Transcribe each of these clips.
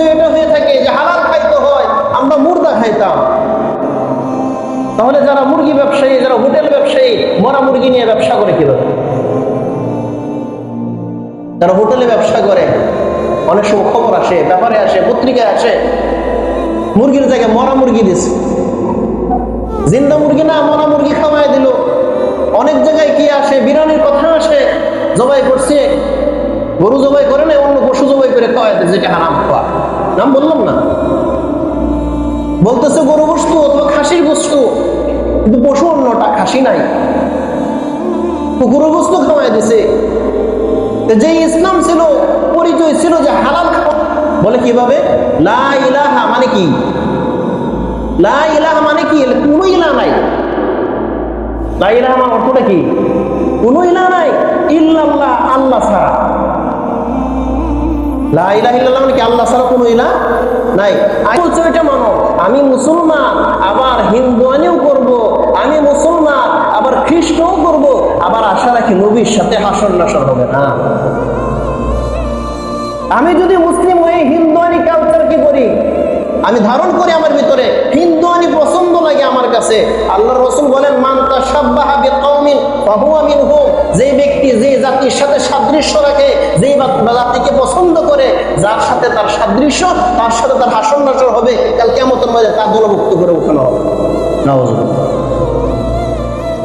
পরিচয় এটা হয়ে থাকে যে হালাল খাইতে হয়, আমরা মুর্দা খাইতাম। তাহলে যারা মুরগি ব্যবসায়ী, যারা হোটেল ব্যবসায়ী, মরা মুরগি নিয়ে ব্যবসা করে কীভাবে? যারা হোটেলে ব্যবসা করে, অনেক সময় খবর আসে, ব্যাপারে আসে, পত্রিকায় আসে, মুরগির জায়গায় মরা মুরগি দিছে। জিন্দা মুরগি না, মরা মুরগি খাওয়াই দিল। অনেক জায়গায় কি আসে বিরানির কথা আসে, জবাই করছে, গরু জবাই করে না অন্য পশু জবাই করে খাওয়াই দিচ্ছে যেটা হারাম খাওয়া নাম বললাম না। বলতেছে গরু বস্তু অথবা খাসির বস্তু, কিন্তু পশু অন্যটা, খাসি নাই। বস্তু খাওয়াই দিছে। যে ইসলাম ছিল, পরিচয় ছিল যে হালাল খাওয়া। বলে কীভাবে? লা ইলাহা মানে কি? লা ইলাহা মানে কি? কোনো ইলা নাই। লা ইলাহা মানে অর্থটা কি? কোনো ইলা নাই। ইল্লাল্লাহ, আল্লাহ ছাড়া। মানে আমি যদি মুসলিম হয়ে হিন্দুয়ানি কালচার কি করি? আমি ধারণ করি আমার ভিতরে। হিন্দুয়ানি পছন্দ লাগে আমার কাছে। আল্লাহ রসুল বলেন মানতা সাব্বাহা জাতির সাথে সাদৃশ্য রাখে, যেই জাতিকে পছন্দ করে, যার সাথে তার সাদৃশ্য, তার সাথে তার হাসন নাসর হবে, কাল কেমতের মাঝে তার দলভুক্ত করে উঠানো হবে।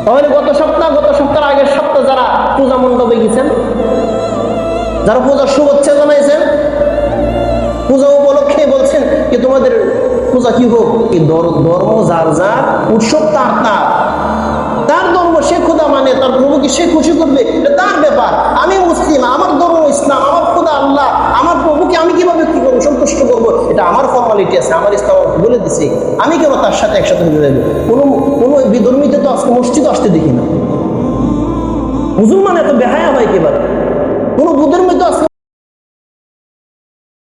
তাহলে গত সপ্তাহ, গত সপ্তাহের আগের সপ্তাহ যারা পূজা মণ্ডপে গেছেন, যারা পূজার শুভেচ্ছা জানাইছেন, পূজা উপলক্ষে বলছেন কি তোমাদের পূজা কি হোক? কি ধর্ম, যার যার, উৎসব তার তার। সে খুদা মানে তার প্রভুকে সে খুশি করবে? এটা তার ব্যাপার। আমি মুসলিম, আমার ধর্ম ইসলাম, আমার খুদা আল্লাহ, আমার প্রভুকে আমি কীভাবে কি করব, সন্তুষ্ট করব? এটা আমার ফর্মালিটি আছে, আমার ইসলাম বলে দিছি। আমি কেন তার সাথে একসাথে মিলে যাব? কোনো কোনো বিধর্মীতে তো আজকে মসজিদ আসতে দেখি না। মুসলমান এত বেহায়া হয় কীভাবে?